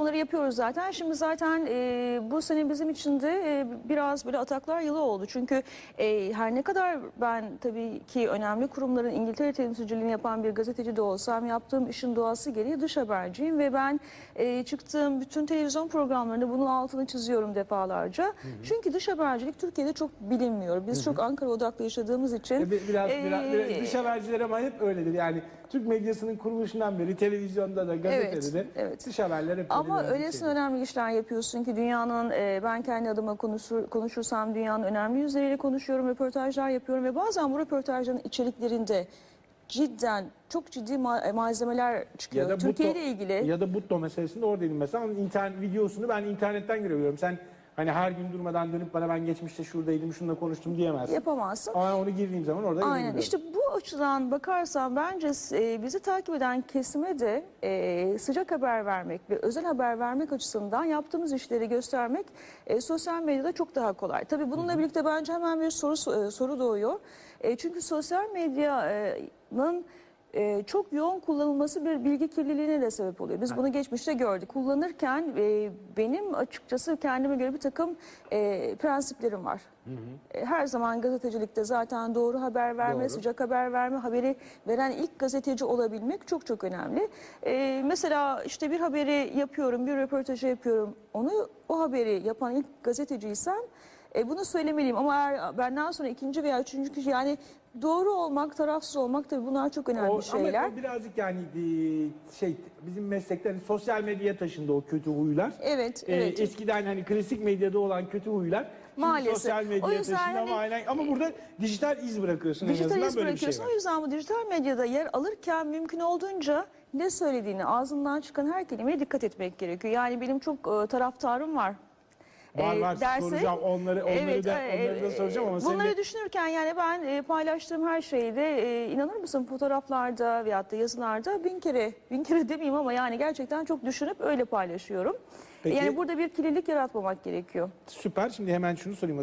çalışmaları yapıyoruz zaten. Şimdi zaten e, bu sene bizim için de e, biraz böyle ataklar yılı oldu. Çünkü e, her ne kadar ben tabii ki önemli kurumların İngiltere temsilciliğini yapan bir gazeteci de olsam yaptığım işin doğası gereği dış haberciyim ve ben e, çıktığım bütün televizyon programlarında bunun altını çiziyorum defalarca. Çünkü dış habercilik Türkiye'de çok bilinmiyor. Biz çok Ankara odaklı yaşadığımız için bir- Biraz, e, biraz, biraz dış haberciler ama hep öyledir. Yani Türk medyasının kuruluşundan beri televizyonda da gazetede de evet. dış haberler hep Ama biraz öylesine önemli işler yapıyorsun ki dünyanın e, ben kendi adıma konuşur, konuşursam dünyanın önemli yüzleriyle konuşuyorum, röportajlar yapıyorum ve bazen bu röportajların içeriklerinde cidden çok ciddi ma- e, malzemeler çıkıyor. Türkiye Butto- ile ilgili. Ya da Butto meselesinde oradaydım mesela. Onun internet videosunu ben internetten görebiliyorum. Sen hani her gün durmadan dönüp bana ben geçmişte şuradaydım, şununla konuştum diyemezsin. yapamazsın. Ama onu girdiğim zaman orada Aynen işte bu açıdan bakarsan bence e, bizi takip eden kesime de e, sıcak haber vermek ve özel haber vermek açısından yaptığımız işleri göstermek e, sosyal medyada çok daha kolay. Tabii bununla birlikte bence hemen bir soru e, soru doğuyor. E, çünkü sosyal medyanın e, çok yoğun kullanılması bir bilgi kirliliğine de sebep oluyor. Biz bunu geçmişte gördük. Kullanırken e, benim açıkçası kendime göre bir takım e, prensiplerim var. E, Her zaman gazetecilikte zaten doğru haber verme, Doğru. sıcak haber verme, haberi veren ilk gazeteci olabilmek çok çok önemli. E, mesela işte bir haberi yapıyorum, bir röportajı yapıyorum. Onu o haberi yapan ilk gazeteciysem e, bunu söylemeliyim ama eğer benden sonra ikinci veya üçüncü kişi yani doğru olmak, tarafsız olmak tabii bunlar çok önemli O- şeyler. Ama o birazcık yani e, şey bizim meslekte hani sosyal medyaya taşındı o kötü huylar. Evet, Ee, evet. eskiden hani klasik medyada olan kötü huylar Maalesef. sosyal O medyaya taşındı ama hani- aynen ama burada dijital iz bırakıyorsun en Dijital azından iz böyle bir bırakıyorsun. şey o var. yüzden bu dijital medyada yer alırken mümkün olduğunca ne söylediğini, ağzından çıkan her kelimeye dikkat etmek gerekiyor. Yani benim çok e, taraftarım var. Var E, var derse- soracağım onları onları Evet, da e, onları da soracağım ama Bunları senin düşünürken yani ben e, paylaştığım her şeyde e, inanır mısın fotoğraflarda veyahut da yazılarda bin kere, bin kere demeyeyim ama yani gerçekten çok düşünüp öyle paylaşıyorum. Peki. Yani burada bir kirlilik yaratmamak gerekiyor. süper şimdi hemen şunu sorayım